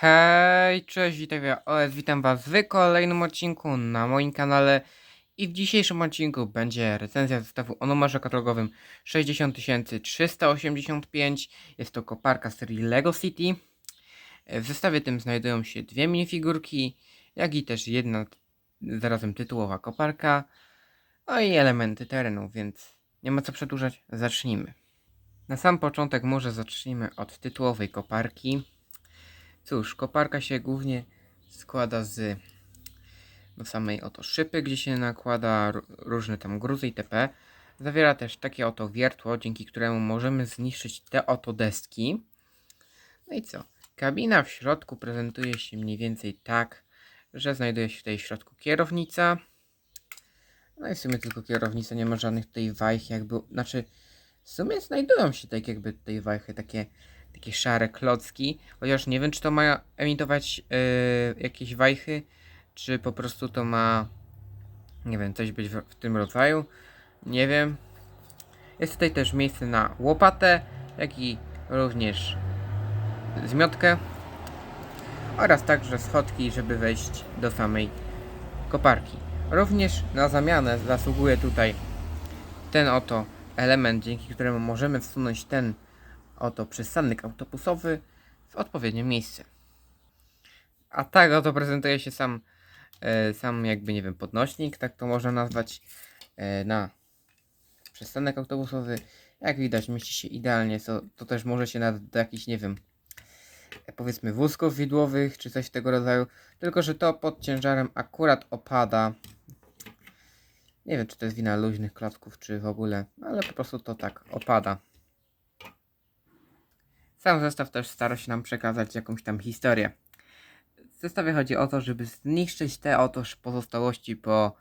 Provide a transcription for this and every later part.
Hej, cześć, witam OS, witam was w kolejnym odcinku na moim kanale i w dzisiejszym odcinku będzie recenzja zestawu o numerze katalogowym 60385. Jest to koparka serii LEGO City. W zestawie tym znajdują się dwie minifigurki, jak i też jedna zarazem tytułowa koparka, no i elementy terenu, więc nie ma co przedłużać, zacznijmy. Na sam początek może zacznijmy od tytułowej koparki. Cóż, koparka się głównie składa z do samej oto szypy, gdzie się nakłada ró- różne tam gruzy itp. Zawiera też takie oto wiertło, dzięki któremu możemy zniszczyć te oto deski. No i co? Kabina w środku prezentuje się mniej więcej tak, że znajduje się tutaj w środku kierownica. No i w sumie tylko kierownica, nie ma żadnych tutaj wajch, jakby, znaczy w sumie znajdują się tak jakby tutaj wajchy, takie takie szare klocki, chociaż nie wiem, czy to ma emitować yy, jakieś wajchy, czy po prostu to ma, nie wiem, coś być w, w tym rodzaju, nie wiem. Jest tutaj też miejsce na łopatę, jak i również zmiotkę oraz także schodki, żeby wejść do samej koparki. Również na zamianę zasługuje tutaj ten oto element, dzięki któremu możemy wsunąć ten oto przystanek autobusowy w odpowiednie miejsce. A tak oto prezentuje się sam, e, sam jakby nie wiem, podnośnik, tak to można nazwać, e, na przystanek autobusowy. Jak widać mieści się idealnie, to, to też może się nadać do jakichś, nie wiem, powiedzmy wózków widłowych, czy coś tego rodzaju, tylko że to pod ciężarem akurat opada. Nie wiem, czy to jest wina luźnych klocków, czy w ogóle, ale po prostu to tak opada. Sam zestaw też stara się nam przekazać jakąś tam historię. W zestawie chodzi o to, żeby zniszczyć te otoż pozostałości po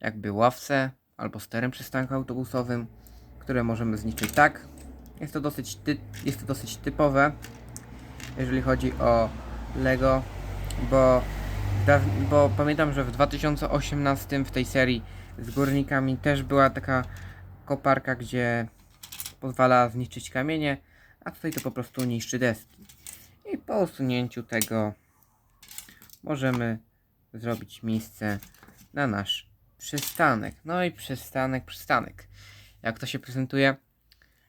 jakby ławce albo sterem przystanku autobusowym, które możemy zniszczyć tak. Jest to dosyć, ty- jest to dosyć typowe, jeżeli chodzi o Lego, bo, bo pamiętam, że w 2018 w tej serii z górnikami też była taka koparka, gdzie pozwala zniszczyć kamienie, a tutaj to po prostu niszczy deski. I po usunięciu tego możemy zrobić miejsce na nasz przystanek. No i przystanek, przystanek. Jak to się prezentuje?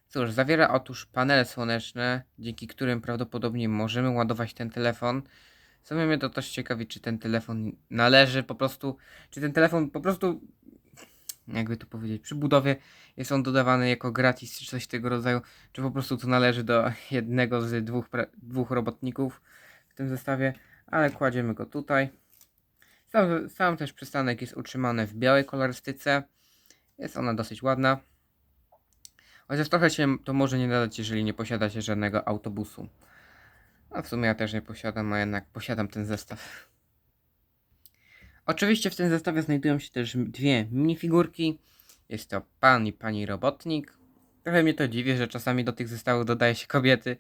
Cóż, zawiera otóż panele słoneczne, dzięki którym prawdopodobnie możemy ładować ten telefon. Co mnie to też ciekawi, czy ten telefon należy po prostu, czy ten telefon po prostu, jakby to powiedzieć, przy budowie jest on dodawany jako gratis, czy coś tego rodzaju, czy po prostu to należy do jednego z dwóch, dwóch robotników w tym zestawie, ale kładziemy go tutaj. Sam, sam też przystanek jest utrzymany w białej kolorystyce. Jest ona dosyć ładna. Chociaż trochę się to może nie nadać, jeżeli nie posiadacie żadnego autobusu. A w sumie ja też nie posiadam, a jednak posiadam ten zestaw. Oczywiście w tym zestawie znajdują się też dwie minifigurki. Jest to pan i pani robotnik. Trochę mnie to dziwi, że czasami do tych zestawów dodaje się kobiety,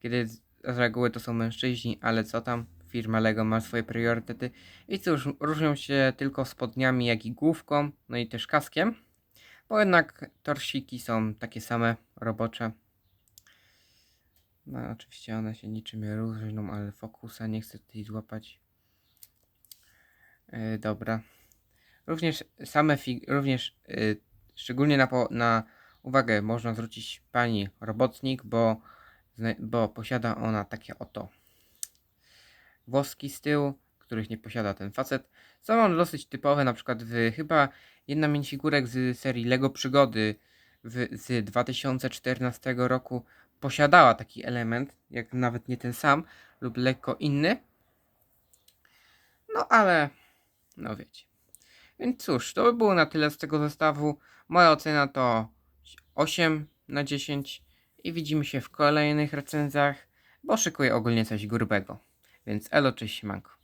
kiedy z reguły to są mężczyźni, ale co tam? Firma Lego ma swoje priorytety. I cóż, różnią się tylko spodniami, jak i główką, no i też kaskiem. Bo jednak torsiki są takie same, robocze. No oczywiście one się niczym nie różnią, ale fokusa nie chcę tutaj złapać. Yy, dobra. Również same fig- również yy, szczególnie na, na uwagę można zwrócić pani robotnik, bo, bo posiada ona takie oto włoski z tyłu, których nie posiada ten facet. Są one dosyć typowe, na przykład w chyba jedna minifigurek z serii Lego Przygody w, z 2014 roku posiadała taki element, jak nawet nie ten sam, lub lekko inny. No ale, no wiecie. Więc cóż, to by było na tyle z tego zestawu. Moja ocena to 8 na 10 i widzimy się w kolejnych recenzjach, bo szykuję ogólnie coś grubego. Więc elo, cześć, manko.